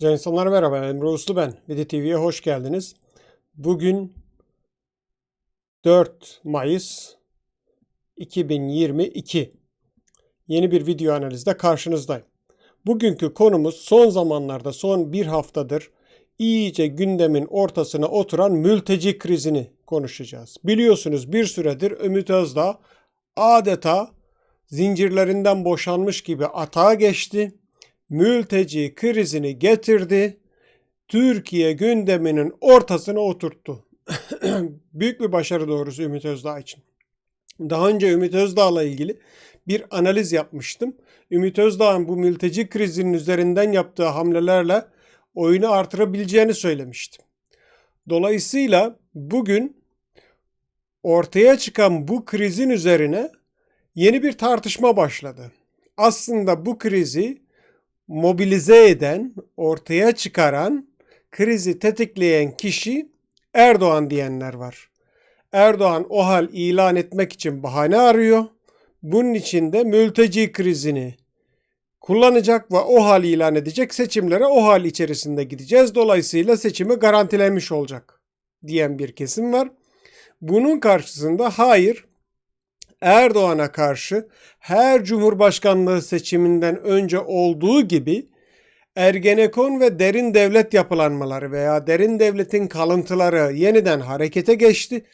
Güzel insanlar merhaba. Emre Uslu ben. Vidi TV'ye hoş geldiniz. Bugün 4 Mayıs 2022. Yeni bir video analizde karşınızdayım. Bugünkü konumuz son zamanlarda son bir haftadır iyice gündemin ortasına oturan mülteci krizini konuşacağız. Biliyorsunuz bir süredir Ümit Özdağ adeta zincirlerinden boşanmış gibi atağa geçti mülteci krizini getirdi. Türkiye gündeminin ortasına oturttu. Büyük bir başarı doğrusu Ümit Özdağ için. Daha önce Ümit Özdağ'la ilgili bir analiz yapmıştım. Ümit Özdağ'ın bu mülteci krizinin üzerinden yaptığı hamlelerle oyunu artırabileceğini söylemiştim. Dolayısıyla bugün ortaya çıkan bu krizin üzerine yeni bir tartışma başladı. Aslında bu krizi mobilize eden, ortaya çıkaran, krizi tetikleyen kişi Erdoğan diyenler var. Erdoğan o hal ilan etmek için bahane arıyor. Bunun için de mülteci krizini kullanacak ve o hal ilan edecek seçimlere o hal içerisinde gideceğiz. Dolayısıyla seçimi garantilenmiş olacak diyen bir kesim var. Bunun karşısında hayır Erdoğan'a karşı her Cumhurbaşkanlığı seçiminden önce olduğu gibi Ergenekon ve derin devlet yapılanmaları veya derin devletin kalıntıları yeniden harekete geçti.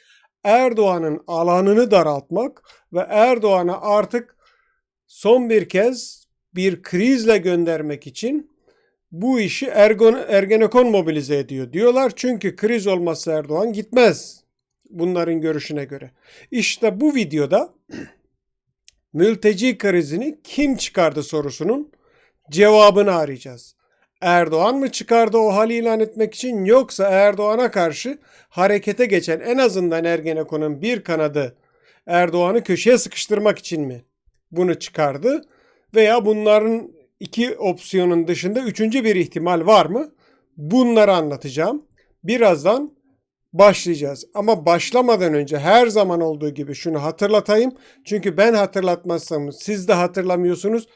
Erdoğan'ın alanını daraltmak ve Erdoğan'a artık son bir kez bir krizle göndermek için bu işi Ergon, Ergenekon mobilize ediyor diyorlar. Çünkü kriz olmazsa Erdoğan gitmez bunların görüşüne göre. İşte bu videoda mülteci krizini kim çıkardı sorusunun cevabını arayacağız. Erdoğan mı çıkardı o hali ilan etmek için yoksa Erdoğan'a karşı harekete geçen en azından Ergenekon'un bir kanadı Erdoğan'ı köşeye sıkıştırmak için mi bunu çıkardı? Veya bunların iki opsiyonun dışında üçüncü bir ihtimal var mı? Bunları anlatacağım. Birazdan başlayacağız. Ama başlamadan önce her zaman olduğu gibi şunu hatırlatayım. Çünkü ben hatırlatmazsam siz de hatırlamıyorsunuz.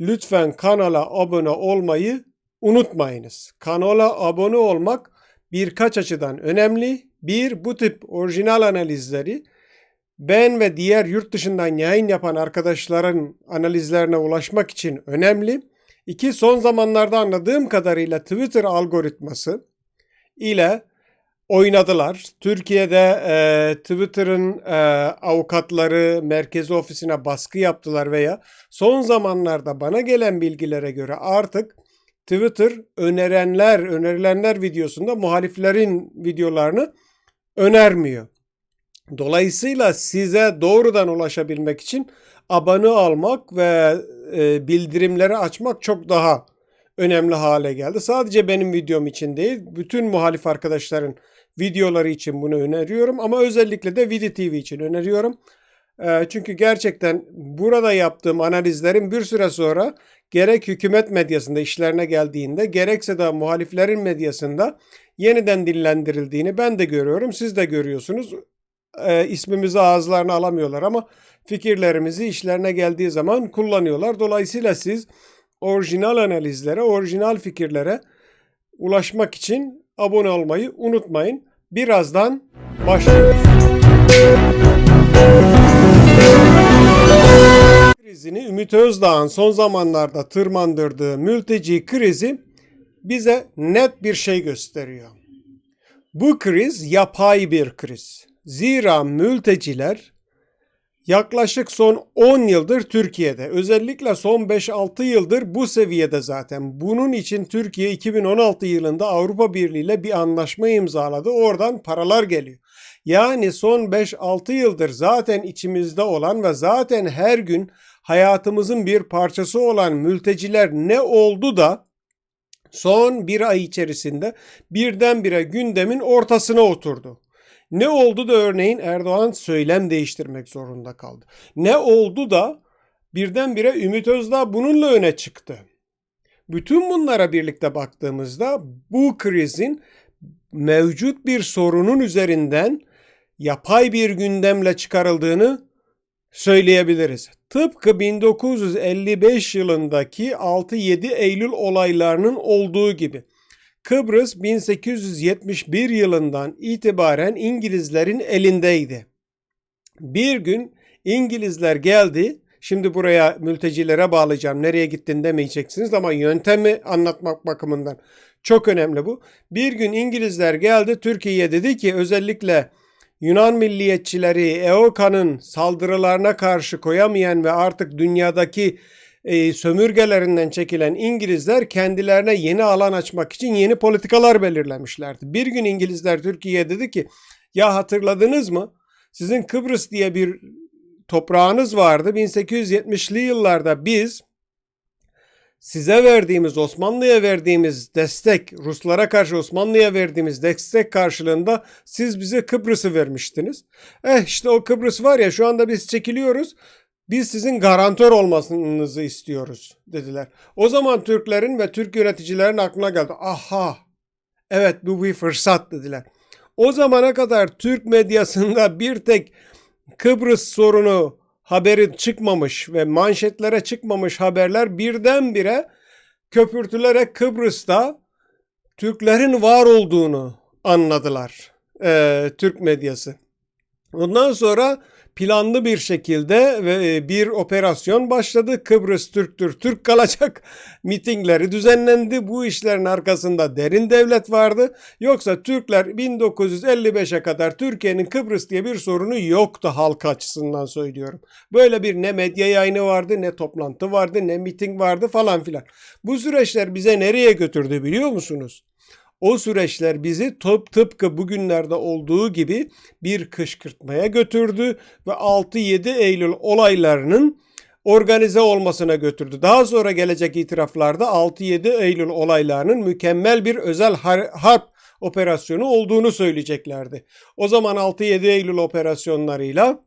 Lütfen kanala abone olmayı unutmayınız. Kanala abone olmak birkaç açıdan önemli. Bir, bu tip orijinal analizleri ben ve diğer yurt dışından yayın yapan arkadaşların analizlerine ulaşmak için önemli. İki, son zamanlarda anladığım kadarıyla Twitter algoritması ile oynadılar. Türkiye'de e, Twitter'ın e, avukatları merkezi ofisine baskı yaptılar veya son zamanlarda bana gelen bilgilere göre artık Twitter önerenler, önerilenler videosunda muhaliflerin videolarını önermiyor. Dolayısıyla size doğrudan ulaşabilmek için abone almak ve e, bildirimleri açmak çok daha önemli hale geldi. Sadece benim videom için değil, bütün muhalif arkadaşların videoları için bunu öneriyorum ama özellikle de Vidi TV için öneriyorum. Ee, çünkü gerçekten burada yaptığım analizlerin bir süre sonra gerek hükümet medyasında işlerine geldiğinde gerekse de muhaliflerin medyasında yeniden dillendirildiğini ben de görüyorum. Siz de görüyorsunuz. Ee, ismimizi ağızlarına alamıyorlar ama fikirlerimizi işlerine geldiği zaman kullanıyorlar. Dolayısıyla siz orijinal analizlere, orijinal fikirlere ulaşmak için abone olmayı unutmayın. Birazdan başlıyoruz. Krizini Ümit Özdağ'ın son zamanlarda tırmandırdığı mülteci krizi bize net bir şey gösteriyor. Bu kriz yapay bir kriz. Zira mülteciler yaklaşık son 10 yıldır Türkiye'de. Özellikle son 5-6 yıldır bu seviyede zaten. Bunun için Türkiye 2016 yılında Avrupa Birliği ile bir anlaşma imzaladı. Oradan paralar geliyor. Yani son 5-6 yıldır zaten içimizde olan ve zaten her gün hayatımızın bir parçası olan mülteciler ne oldu da son bir ay içerisinde birdenbire gündemin ortasına oturdu. Ne oldu da örneğin Erdoğan söylem değiştirmek zorunda kaldı? Ne oldu da birdenbire Ümit Özdağ bununla öne çıktı? Bütün bunlara birlikte baktığımızda bu krizin mevcut bir sorunun üzerinden yapay bir gündemle çıkarıldığını söyleyebiliriz. Tıpkı 1955 yılındaki 6-7 Eylül olaylarının olduğu gibi. Kıbrıs 1871 yılından itibaren İngilizlerin elindeydi. Bir gün İngilizler geldi. Şimdi buraya mültecilere bağlayacağım. Nereye gittin demeyeceksiniz ama yöntemi anlatmak bakımından çok önemli bu. Bir gün İngilizler geldi Türkiye'ye dedi ki özellikle Yunan milliyetçileri EOKA'nın saldırılarına karşı koyamayan ve artık dünyadaki e, sömürgelerinden çekilen İngilizler kendilerine yeni alan açmak için yeni politikalar belirlemişlerdi. Bir gün İngilizler Türkiye'ye dedi ki ya hatırladınız mı? Sizin Kıbrıs diye bir toprağınız vardı. 1870'li yıllarda biz size verdiğimiz Osmanlı'ya verdiğimiz destek, Ruslara karşı Osmanlı'ya verdiğimiz destek karşılığında siz bize Kıbrıs'ı vermiştiniz. Eh işte o Kıbrıs var ya şu anda biz çekiliyoruz. Biz sizin garantör olmasınızı istiyoruz dediler. O zaman Türklerin ve Türk yöneticilerin aklına geldi. Aha evet bu bir fırsat dediler. O zamana kadar Türk medyasında bir tek Kıbrıs sorunu haberi çıkmamış ve manşetlere çıkmamış haberler birdenbire köpürtülerek Kıbrıs'ta Türklerin var olduğunu anladılar e, Türk medyası. Ondan sonra planlı bir şekilde ve bir operasyon başladı. Kıbrıs Türktür, Türk kalacak mitingleri düzenlendi. Bu işlerin arkasında derin devlet vardı. Yoksa Türkler 1955'e kadar Türkiye'nin Kıbrıs diye bir sorunu yoktu halk açısından söylüyorum. Böyle bir ne medya yayını vardı, ne toplantı vardı, ne miting vardı falan filan. Bu süreçler bize nereye götürdü biliyor musunuz? O süreçler bizi tıp, tıpkı bugünlerde olduğu gibi bir kışkırtmaya götürdü ve 6-7 Eylül olaylarının organize olmasına götürdü. Daha sonra gelecek itiraflarda 6-7 Eylül olaylarının mükemmel bir özel har- harp operasyonu olduğunu söyleyeceklerdi. O zaman 6-7 Eylül operasyonlarıyla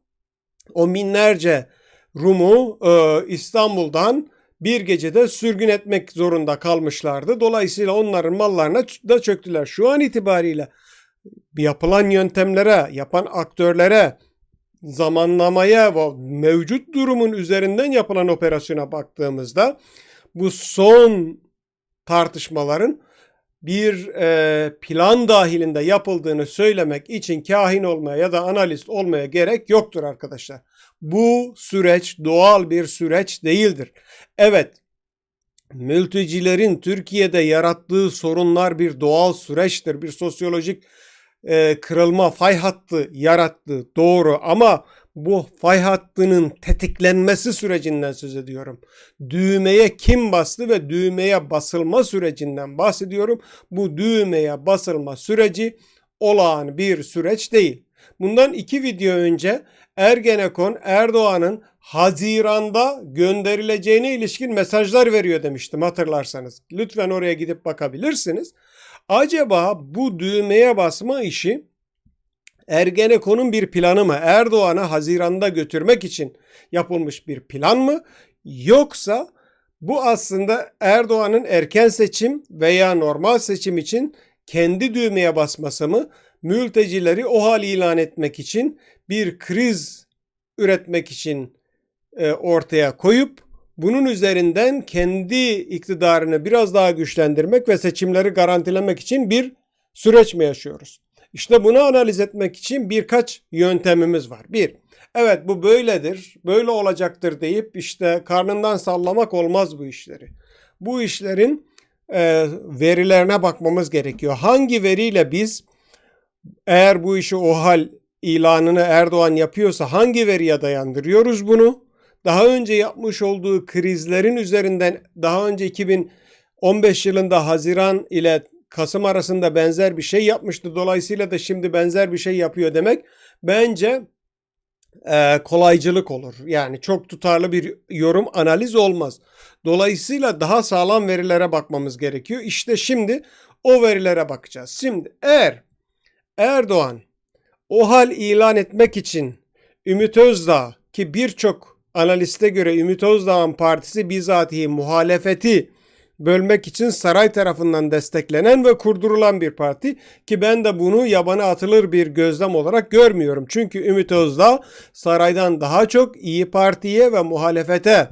o binlerce Rum'u e, İstanbul'dan bir gecede sürgün etmek zorunda kalmışlardı. Dolayısıyla onların mallarına da çöktüler. Şu an itibariyle yapılan yöntemlere, yapan aktörlere, zamanlamaya ve mevcut durumun üzerinden yapılan operasyona baktığımızda bu son tartışmaların bir e, plan dahilinde yapıldığını söylemek için kahin olmaya ya da analist olmaya gerek yoktur arkadaşlar. Bu süreç doğal bir süreç değildir. Evet, mültecilerin Türkiye'de yarattığı sorunlar bir doğal süreçtir. Bir sosyolojik e, kırılma fay hattı yarattı doğru ama bu fay hattının tetiklenmesi sürecinden söz ediyorum. Düğmeye kim bastı ve düğmeye basılma sürecinden bahsediyorum. Bu düğmeye basılma süreci olağan bir süreç değil. Bundan iki video önce Ergenekon Erdoğan'ın Haziran'da gönderileceğine ilişkin mesajlar veriyor demiştim hatırlarsanız. Lütfen oraya gidip bakabilirsiniz. Acaba bu düğmeye basma işi Ergenekon'un bir planı mı? Erdoğan'ı Haziran'da götürmek için yapılmış bir plan mı? Yoksa bu aslında Erdoğan'ın erken seçim veya normal seçim için kendi düğmeye basması mı? Mültecileri o hal ilan etmek için bir kriz üretmek için e, ortaya koyup bunun üzerinden kendi iktidarını biraz daha güçlendirmek ve seçimleri garantilemek için bir süreç mi yaşıyoruz? İşte bunu analiz etmek için birkaç yöntemimiz var. Bir, evet bu böyledir, böyle olacaktır deyip işte karnından sallamak olmaz bu işleri. Bu işlerin e, verilerine bakmamız gerekiyor. Hangi veriyle biz eğer bu işi o hal ilanını Erdoğan yapıyorsa hangi veriye dayandırıyoruz bunu? Daha önce yapmış olduğu krizlerin üzerinden daha önce 2015 yılında Haziran ile Kasım arasında benzer bir şey yapmıştı. Dolayısıyla da şimdi benzer bir şey yapıyor demek bence e, kolaycılık olur. Yani çok tutarlı bir yorum analiz olmaz. Dolayısıyla daha sağlam verilere bakmamız gerekiyor. İşte şimdi o verilere bakacağız. Şimdi eğer Erdoğan o hal ilan etmek için Ümit Özdağ ki birçok analiste göre Ümit Özdağ'ın partisi bizatihi muhalefeti bölmek için saray tarafından desteklenen ve kurdurulan bir parti ki ben de bunu yabana atılır bir gözlem olarak görmüyorum. Çünkü Ümit Özdağ saraydan daha çok İyi Parti'ye ve muhalefete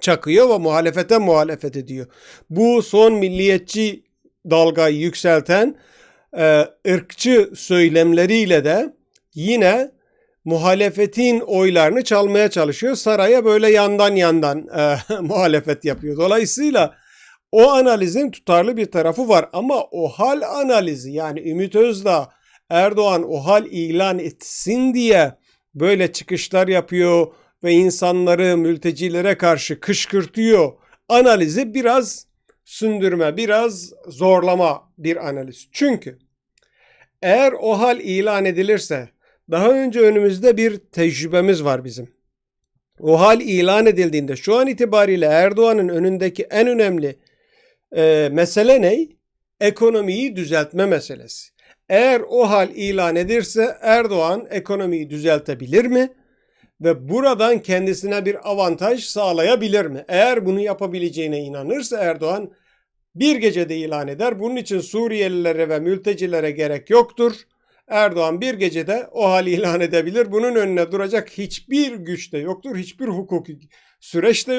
çakıyor ve muhalefete muhalefet ediyor. Bu son milliyetçi dalgayı yükselten e, ırkçı söylemleriyle de yine muhalefetin oylarını çalmaya çalışıyor. Saraya böyle yandan yandan e, muhalefet yapıyor. Dolayısıyla o analizin tutarlı bir tarafı var ama o hal analizi yani Ümit Özdağ Erdoğan o hal ilan etsin diye böyle çıkışlar yapıyor ve insanları mültecilere karşı kışkırtıyor. Analizi biraz sündürme, biraz zorlama bir analiz. Çünkü eğer o hal ilan edilirse daha önce önümüzde bir tecrübemiz var bizim. O hal ilan edildiğinde şu an itibariyle Erdoğan'ın önündeki en önemli e, mesele ne? Ekonomiyi düzeltme meselesi. Eğer o hal ilan edilirse Erdoğan ekonomiyi düzeltebilir mi? Ve buradan kendisine bir avantaj sağlayabilir mi? Eğer bunu yapabileceğine inanırsa Erdoğan bir gecede ilan eder. Bunun için Suriyelilere ve mültecilere gerek yoktur. Erdoğan bir gecede o hali ilan edebilir. Bunun önüne duracak hiçbir güç de yoktur. Hiçbir hukuki süreç de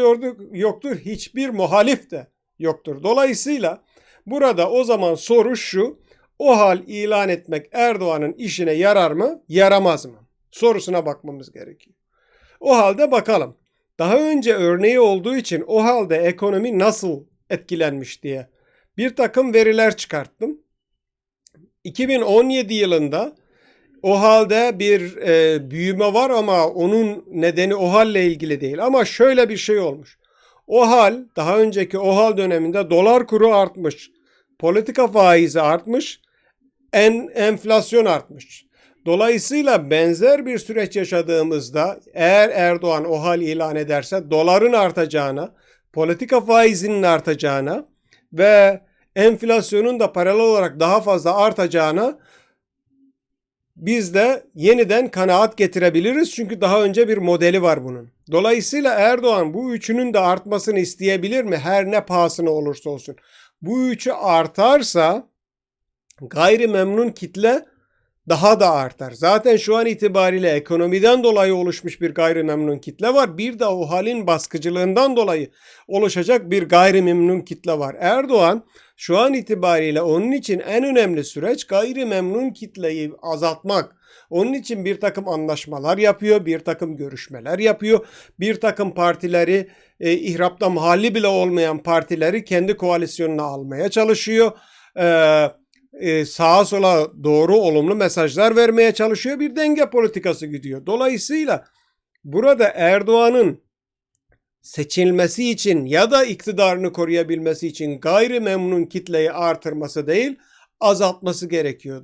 yoktur. Hiçbir muhalif de yoktur. Dolayısıyla burada o zaman soru şu. O hal ilan etmek Erdoğan'ın işine yarar mı, yaramaz mı? Sorusuna bakmamız gerekiyor. O halde bakalım. Daha önce örneği olduğu için o halde ekonomi nasıl etkilenmiş diye bir takım veriler çıkarttım. 2017 yılında o halde bir e, büyüme var ama onun nedeni o halle ilgili değil. Ama şöyle bir şey olmuş. O hal daha önceki o hal döneminde dolar kuru artmış. Politika faizi artmış. En, enflasyon artmış. Dolayısıyla benzer bir süreç yaşadığımızda eğer Erdoğan o hal ilan ederse doların artacağına, politika faizinin artacağına ve enflasyonun da paralel olarak daha fazla artacağına biz de yeniden kanaat getirebiliriz. Çünkü daha önce bir modeli var bunun. Dolayısıyla Erdoğan bu üçünün de artmasını isteyebilir mi? Her ne pahasına olursa olsun. Bu üçü artarsa gayri memnun kitle daha da artar. Zaten şu an itibariyle ekonomiden dolayı oluşmuş bir gayrimemnun kitle var. Bir de o halin baskıcılığından dolayı oluşacak bir gayrimemnun kitle var. Erdoğan şu an itibariyle onun için en önemli süreç gayrimemnun kitleyi azaltmak. Onun için bir takım anlaşmalar yapıyor, bir takım görüşmeler yapıyor, bir takım partileri, e, ihrapta mahalli bile olmayan partileri kendi koalisyonuna almaya çalışıyor. Eee e, sağa sola doğru olumlu mesajlar vermeye çalışıyor. Bir denge politikası gidiyor. Dolayısıyla burada Erdoğan'ın seçilmesi için ya da iktidarını koruyabilmesi için gayri memnun kitleyi artırması değil, azaltması gerekiyor.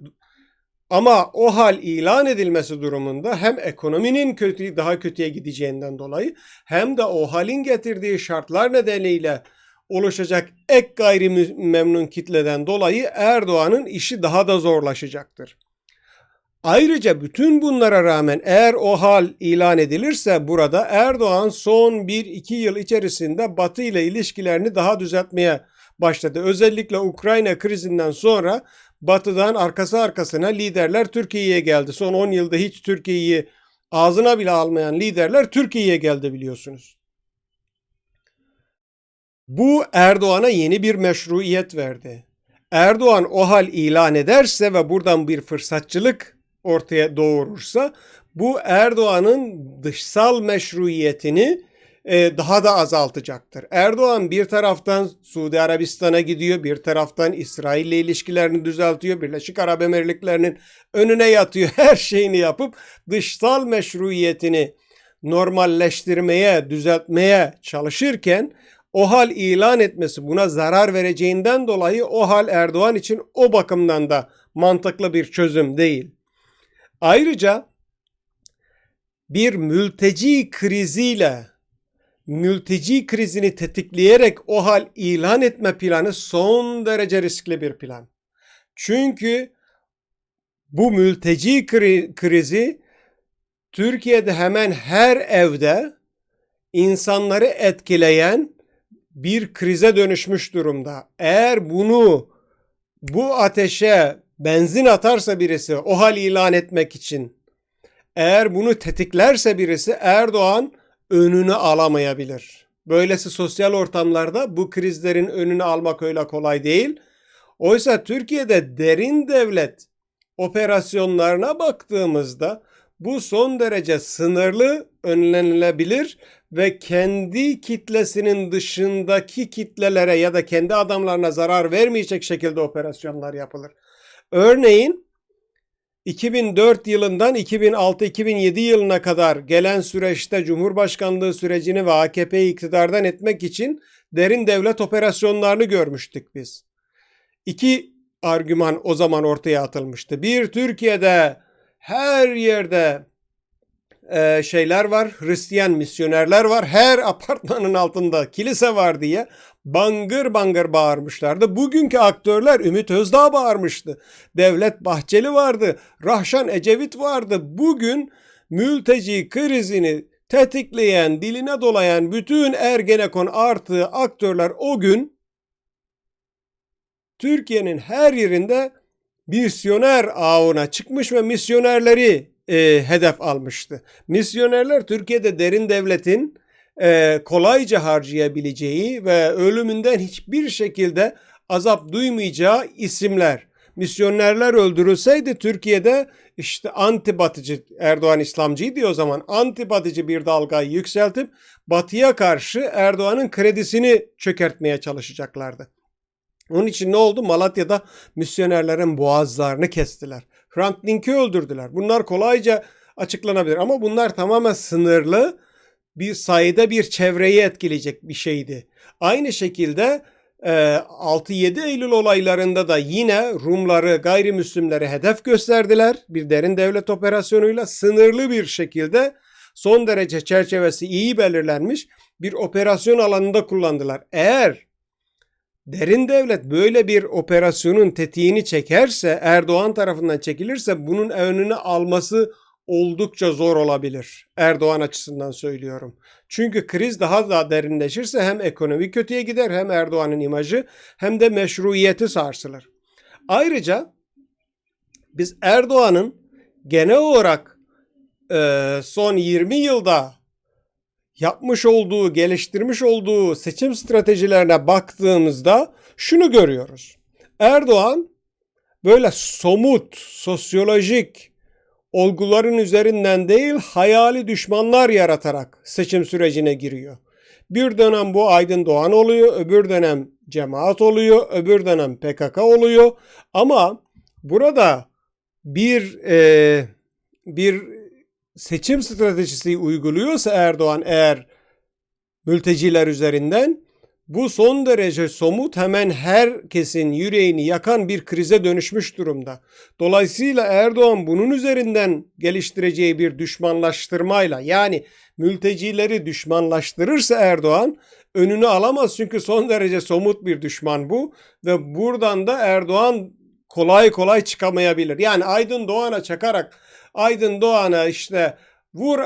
Ama o hal ilan edilmesi durumunda hem ekonominin kötü daha kötüye gideceğinden dolayı hem de o halin getirdiği şartlar nedeniyle oluşacak ek gayri memnun kitleden dolayı Erdoğan'ın işi daha da zorlaşacaktır. Ayrıca bütün bunlara rağmen eğer o hal ilan edilirse burada Erdoğan son 1-2 yıl içerisinde Batı ile ilişkilerini daha düzeltmeye başladı. Özellikle Ukrayna krizinden sonra Batı'dan arkası arkasına liderler Türkiye'ye geldi. Son 10 yılda hiç Türkiye'yi ağzına bile almayan liderler Türkiye'ye geldi biliyorsunuz. Bu Erdoğan'a yeni bir meşruiyet verdi. Erdoğan o hal ilan ederse ve buradan bir fırsatçılık ortaya doğurursa bu Erdoğan'ın dışsal meşruiyetini e, daha da azaltacaktır. Erdoğan bir taraftan Suudi Arabistan'a gidiyor, bir taraftan İsrail ile ilişkilerini düzeltiyor, Birleşik Arap Emirlikleri'nin önüne yatıyor, her şeyini yapıp dışsal meşruiyetini normalleştirmeye, düzeltmeye çalışırken o hal ilan etmesi buna zarar vereceğinden dolayı o hal Erdoğan için o bakımdan da mantıklı bir çözüm değil. Ayrıca bir mülteci kriziyle mülteci krizini tetikleyerek o hal ilan etme planı son derece riskli bir plan. Çünkü bu mülteci krizi Türkiye'de hemen her evde insanları etkileyen bir krize dönüşmüş durumda. Eğer bunu bu ateşe benzin atarsa birisi o hal ilan etmek için eğer bunu tetiklerse birisi Erdoğan önünü alamayabilir. Böylesi sosyal ortamlarda bu krizlerin önünü almak öyle kolay değil. Oysa Türkiye'de derin devlet operasyonlarına baktığımızda bu son derece sınırlı önlenilebilir ve kendi kitlesinin dışındaki kitlelere ya da kendi adamlarına zarar vermeyecek şekilde operasyonlar yapılır. Örneğin 2004 yılından 2006-2007 yılına kadar gelen süreçte Cumhurbaşkanlığı sürecini ve AKP'yi iktidardan etmek için derin devlet operasyonlarını görmüştük biz. İki argüman o zaman ortaya atılmıştı. Bir, Türkiye'de her yerde e, şeyler var, Hristiyan misyonerler var. Her apartmanın altında kilise var diye bangır bangır bağırmışlardı. Bugünkü aktörler Ümit Özdağ bağırmıştı. Devlet Bahçeli vardı, Rahşan Ecevit vardı. Bugün mülteci krizini tetikleyen, diline dolayan bütün Ergenekon artı aktörler o gün Türkiye'nin her yerinde misyoner ağına çıkmış ve misyonerleri e, hedef almıştı. Misyonerler Türkiye'de derin devletin e, kolayca harcayabileceği ve ölümünden hiçbir şekilde azap duymayacağı isimler. Misyonerler öldürülseydi Türkiye'de işte antibatıcı Erdoğan İslamcıydı o zaman antibatıcı bir dalgayı yükseltip batıya karşı Erdoğan'ın kredisini çökertmeye çalışacaklardı. Onun için ne oldu? Malatya'da misyonerlerin boğazlarını kestiler. Hrant Dink'i öldürdüler. Bunlar kolayca açıklanabilir ama bunlar tamamen sınırlı bir sayıda bir çevreyi etkileyecek bir şeydi. Aynı şekilde 6-7 e, Eylül olaylarında da yine Rumları, gayrimüslimleri hedef gösterdiler. Bir derin devlet operasyonuyla sınırlı bir şekilde son derece çerçevesi iyi belirlenmiş bir operasyon alanında kullandılar. Eğer derin devlet böyle bir operasyonun tetiğini çekerse, Erdoğan tarafından çekilirse bunun önünü alması oldukça zor olabilir. Erdoğan açısından söylüyorum. Çünkü kriz daha da derinleşirse hem ekonomi kötüye gider hem Erdoğan'ın imajı hem de meşruiyeti sarsılır. Ayrıca biz Erdoğan'ın genel olarak son 20 yılda yapmış olduğu, geliştirmiş olduğu seçim stratejilerine baktığımızda şunu görüyoruz. Erdoğan böyle somut, sosyolojik, olguların üzerinden değil hayali düşmanlar yaratarak seçim sürecine giriyor. Bir dönem bu Aydın Doğan oluyor, öbür dönem cemaat oluyor, öbür dönem PKK oluyor. Ama burada bir e, bir seçim stratejisi uyguluyorsa Erdoğan eğer mülteciler üzerinden bu son derece somut hemen herkesin yüreğini yakan bir krize dönüşmüş durumda. Dolayısıyla Erdoğan bunun üzerinden geliştireceği bir düşmanlaştırmayla yani mültecileri düşmanlaştırırsa Erdoğan önünü alamaz çünkü son derece somut bir düşman bu ve buradan da Erdoğan kolay kolay çıkamayabilir. Yani Aydın Doğan'a çakarak Aydın Doğan'a işte vur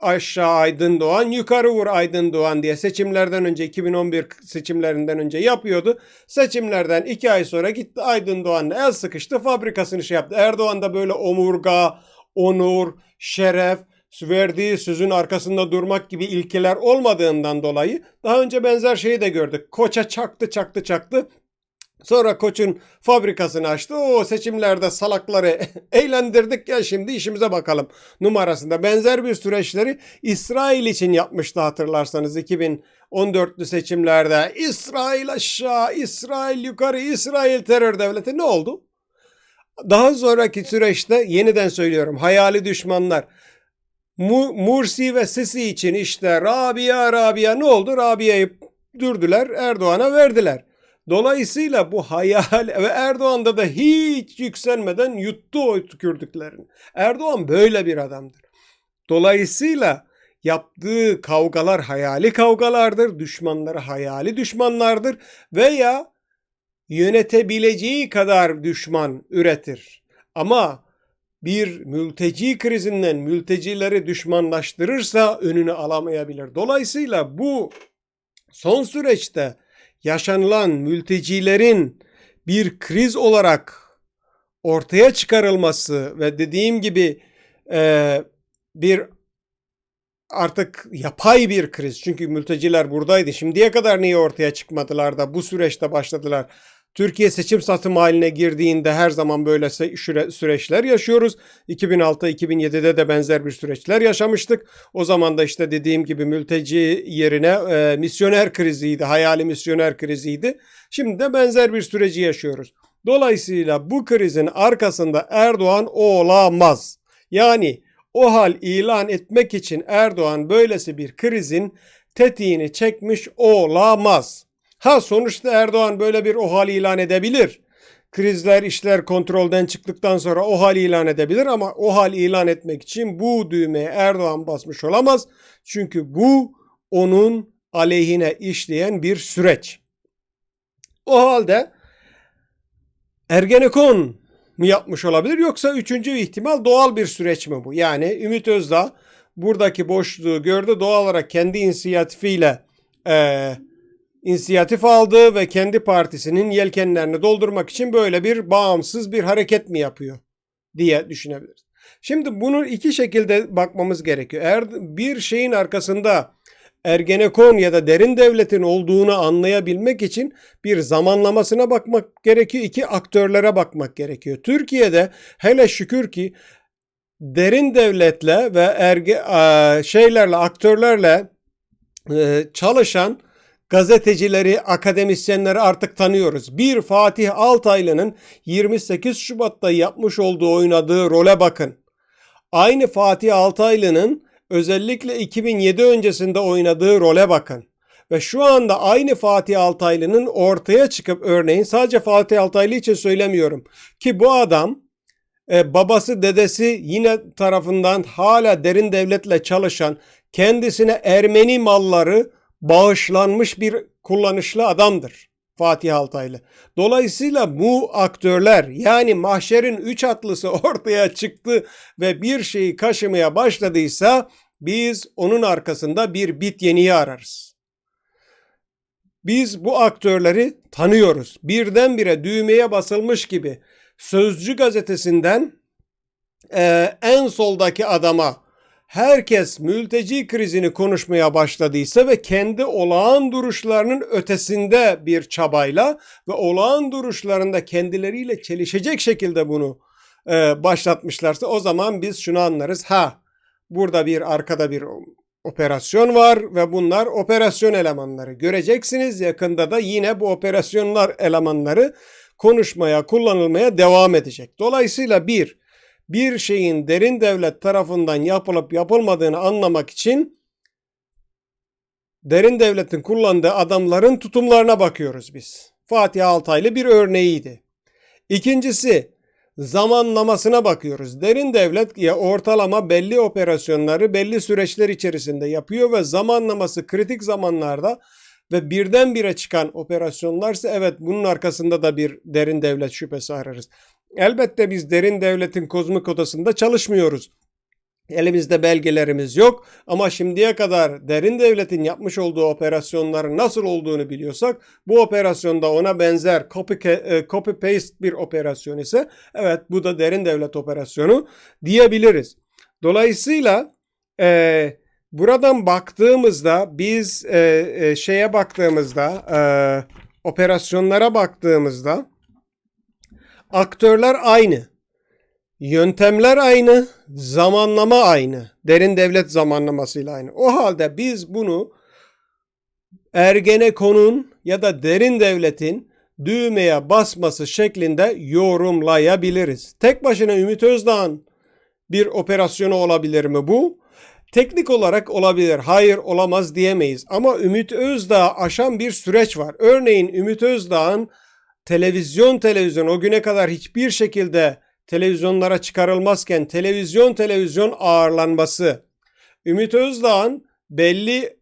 aşağı Aydın Doğan, yukarı vur Aydın Doğan diye seçimlerden önce 2011 seçimlerinden önce yapıyordu. Seçimlerden iki ay sonra gitti Aydın Doğan'la el sıkıştı fabrikasını şey yaptı. Erdoğan da böyle omurga, onur, şeref, verdiği sözün arkasında durmak gibi ilkeler olmadığından dolayı daha önce benzer şeyi de gördük. Koça çaktı çaktı çaktı Sonra koçun fabrikasını açtı. O seçimlerde salakları eğlendirdik ya şimdi işimize bakalım numarasında. Benzer bir süreçleri İsrail için yapmıştı hatırlarsanız 2014'lü seçimlerde. İsrail aşağı, İsrail yukarı, İsrail terör devleti ne oldu? Daha sonraki süreçte yeniden söylüyorum hayali düşmanlar. Mursi ve Sisi için işte Rabia Rabia ne oldu? Rabia'yı dürdüler Erdoğan'a verdiler. Dolayısıyla bu hayal ve Erdoğan'da da hiç yükselmeden yuttu o tükürdüklerini. Erdoğan böyle bir adamdır. Dolayısıyla yaptığı kavgalar hayali kavgalardır, düşmanları hayali düşmanlardır veya yönetebileceği kadar düşman üretir. Ama bir mülteci krizinden mültecileri düşmanlaştırırsa önünü alamayabilir. Dolayısıyla bu son süreçte yaşanılan mültecilerin bir kriz olarak ortaya çıkarılması ve dediğim gibi e, bir artık yapay bir kriz. Çünkü mülteciler buradaydı. Şimdiye kadar niye ortaya çıkmadılar da bu süreçte başladılar? Türkiye seçim satım haline girdiğinde her zaman böyle süreçler yaşıyoruz. 2006-2007'de de benzer bir süreçler yaşamıştık. O zaman da işte dediğim gibi mülteci yerine e, misyoner kriziydi, hayali misyoner kriziydi. Şimdi de benzer bir süreci yaşıyoruz. Dolayısıyla bu krizin arkasında Erdoğan olamaz. Yani o hal ilan etmek için Erdoğan böylesi bir krizin tetiğini çekmiş olamaz. Ha sonuçta Erdoğan böyle bir OHAL ilan edebilir. Krizler, işler kontrolden çıktıktan sonra OHAL ilan edebilir ama OHAL ilan etmek için bu düğmeye Erdoğan basmış olamaz. Çünkü bu onun aleyhine işleyen bir süreç. O halde Ergenekon mu yapmış olabilir yoksa üçüncü ihtimal doğal bir süreç mi bu? Yani Ümit Özdağ buradaki boşluğu gördü doğal olarak kendi inisiyatifiyle eee inisiyatif aldı ve kendi partisinin yelkenlerini doldurmak için böyle bir bağımsız bir hareket mi yapıyor diye düşünebiliriz. Şimdi bunu iki şekilde bakmamız gerekiyor. Eğer bir şeyin arkasında Ergenekon ya da derin devletin olduğunu anlayabilmek için bir zamanlamasına bakmak gerekiyor. iki aktörlere bakmak gerekiyor. Türkiye'de hele şükür ki derin devletle ve erge, şeylerle aktörlerle çalışan gazetecileri, akademisyenleri artık tanıyoruz. Bir Fatih Altaylı'nın 28 Şubat'ta yapmış olduğu oynadığı role bakın. Aynı Fatih Altaylı'nın özellikle 2007 öncesinde oynadığı role bakın. Ve şu anda aynı Fatih Altaylı'nın ortaya çıkıp örneğin sadece Fatih Altaylı için söylemiyorum ki bu adam e, babası dedesi yine tarafından hala derin devletle çalışan kendisine Ermeni malları bağışlanmış bir kullanışlı adamdır Fatih Altaylı. Dolayısıyla bu aktörler yani mahşerin üç atlısı ortaya çıktı ve bir şeyi kaşımaya başladıysa biz onun arkasında bir bit yeniği ararız. Biz bu aktörleri tanıyoruz. Birdenbire düğmeye basılmış gibi Sözcü gazetesinden e, en soldaki adama herkes mülteci krizini konuşmaya başladıysa ve kendi olağan duruşlarının ötesinde bir çabayla ve olağan duruşlarında kendileriyle çelişecek şekilde bunu e, başlatmışlarsa o zaman biz şunu anlarız. Ha burada bir arkada bir operasyon var ve bunlar operasyon elemanları. Göreceksiniz yakında da yine bu operasyonlar elemanları konuşmaya, kullanılmaya devam edecek. Dolayısıyla bir, bir şeyin derin devlet tarafından yapılıp yapılmadığını anlamak için derin devletin kullandığı adamların tutumlarına bakıyoruz biz. Fatih Altaylı bir örneğiydi. İkincisi zamanlamasına bakıyoruz. Derin devlet ya ortalama belli operasyonları belli süreçler içerisinde yapıyor ve zamanlaması kritik zamanlarda ve birdenbire çıkan operasyonlarsa evet bunun arkasında da bir derin devlet şüphesi ararız. Elbette biz derin devletin kozmik odasında çalışmıyoruz. Elimizde belgelerimiz yok ama şimdiye kadar derin devletin yapmış olduğu operasyonların nasıl olduğunu biliyorsak bu operasyonda ona benzer copy, e, copy paste bir operasyon ise evet bu da derin devlet operasyonu diyebiliriz. Dolayısıyla e, buradan baktığımızda biz e, e, şeye baktığımızda e, operasyonlara baktığımızda Aktörler aynı. Yöntemler aynı, zamanlama aynı. Derin devlet zamanlamasıyla aynı. O halde biz bunu Ergenekon'un ya da derin devletin düğmeye basması şeklinde yorumlayabiliriz. Tek başına Ümit Özdağ'ın bir operasyonu olabilir mi bu? Teknik olarak olabilir. Hayır olamaz diyemeyiz. Ama Ümit Özdağ aşan bir süreç var. Örneğin Ümit Özdağ'ın televizyon televizyon o güne kadar hiçbir şekilde televizyonlara çıkarılmazken televizyon televizyon ağırlanması, Ümit Özdağ'ın belli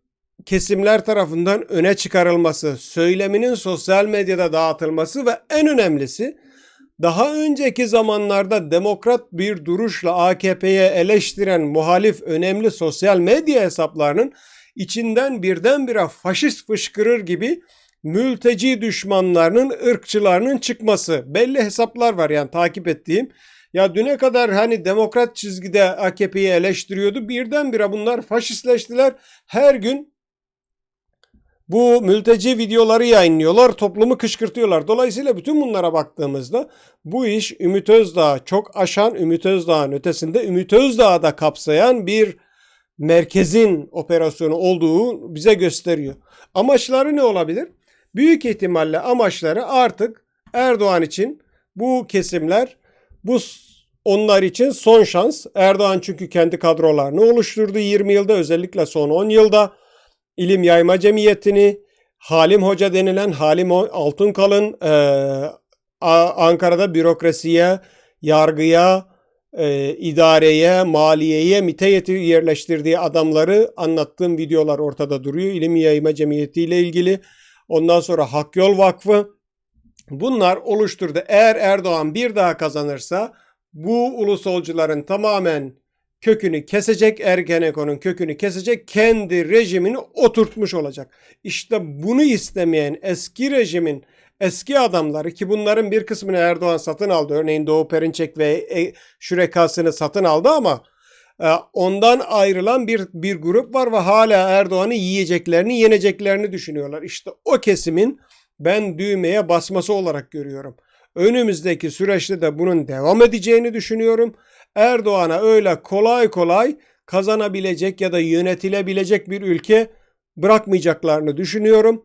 kesimler tarafından öne çıkarılması, söyleminin sosyal medyada dağıtılması ve en önemlisi daha önceki zamanlarda demokrat bir duruşla AKP'ye eleştiren muhalif önemli sosyal medya hesaplarının içinden birdenbire faşist fışkırır gibi mülteci düşmanlarının, ırkçılarının çıkması. Belli hesaplar var yani takip ettiğim. Ya düne kadar hani demokrat çizgide AKP'yi eleştiriyordu. Birdenbire bunlar faşistleştiler. Her gün bu mülteci videoları yayınlıyorlar, toplumu kışkırtıyorlar. Dolayısıyla bütün bunlara baktığımızda bu iş Ümit Özdağ çok aşan, Ümit Özdağ'ın ötesinde Ümit Özdağ'ı da kapsayan bir merkezin operasyonu olduğu bize gösteriyor. Amaçları ne olabilir? Büyük ihtimalle amaçları artık Erdoğan için bu kesimler bu onlar için son şans. Erdoğan çünkü kendi kadrolarını oluşturdu 20 yılda özellikle son 10 yılda. İlim Yayma Cemiyeti'ni, Halim Hoca denilen Halim Altunkal'ın e, Ankara'da bürokrasiye, yargıya, e, idareye, maliyeye, MİT'e yerleştirdiği adamları anlattığım videolar ortada duruyor. İlim Yayma Cemiyeti ile ilgili. Ondan sonra Hak Yol Vakfı. Bunlar oluşturdu. Eğer Erdoğan bir daha kazanırsa bu ulusolcuların tamamen kökünü kesecek, Ergenekon'un kökünü kesecek, kendi rejimini oturtmuş olacak. İşte bunu istemeyen eski rejimin eski adamları ki bunların bir kısmını Erdoğan satın aldı. Örneğin Doğu Perinçek ve e, Şürekasını satın aldı ama ondan ayrılan bir, bir grup var ve hala Erdoğan'ı yiyeceklerini, yeneceklerini düşünüyorlar. İşte o kesimin ben düğmeye basması olarak görüyorum. Önümüzdeki süreçte de bunun devam edeceğini düşünüyorum. Erdoğan'a öyle kolay kolay kazanabilecek ya da yönetilebilecek bir ülke bırakmayacaklarını düşünüyorum.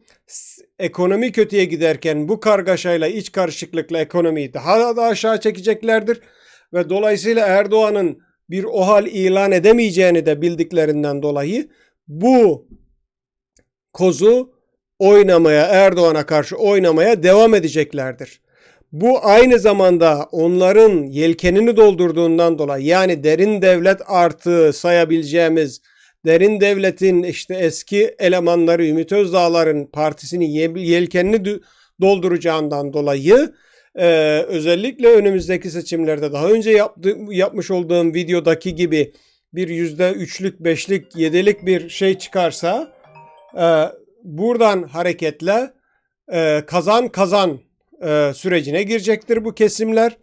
Ekonomi kötüye giderken bu kargaşayla, iç karışıklıkla ekonomiyi daha da aşağı çekeceklerdir. Ve dolayısıyla Erdoğan'ın bir OHAL ilan edemeyeceğini de bildiklerinden dolayı bu kozu oynamaya, Erdoğan'a karşı oynamaya devam edeceklerdir. Bu aynı zamanda onların yelkenini doldurduğundan dolayı yani derin devlet artı sayabileceğimiz derin devletin işte eski elemanları Ümit Özdağlar'ın partisini yelkenini dolduracağından dolayı e, özellikle önümüzdeki seçimlerde daha önce yaptı, yapmış olduğum videodaki gibi bir yüzde üçlük, beşlik, yedilik bir şey çıkarsa e, buradan hareketle e, kazan kazan e, sürecine girecektir bu kesimler.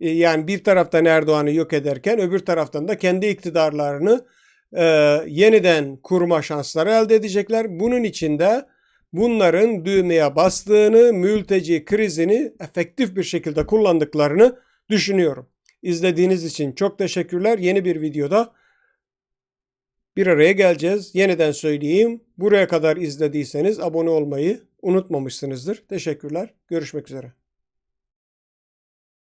E, yani bir taraftan Erdoğan'ı yok ederken öbür taraftan da kendi iktidarlarını e, yeniden kurma şansları elde edecekler. Bunun için de bunların düğmeye bastığını, mülteci krizini efektif bir şekilde kullandıklarını düşünüyorum. İzlediğiniz için çok teşekkürler. Yeni bir videoda bir araya geleceğiz. Yeniden söyleyeyim. Buraya kadar izlediyseniz abone olmayı unutmamışsınızdır. Teşekkürler. Görüşmek üzere.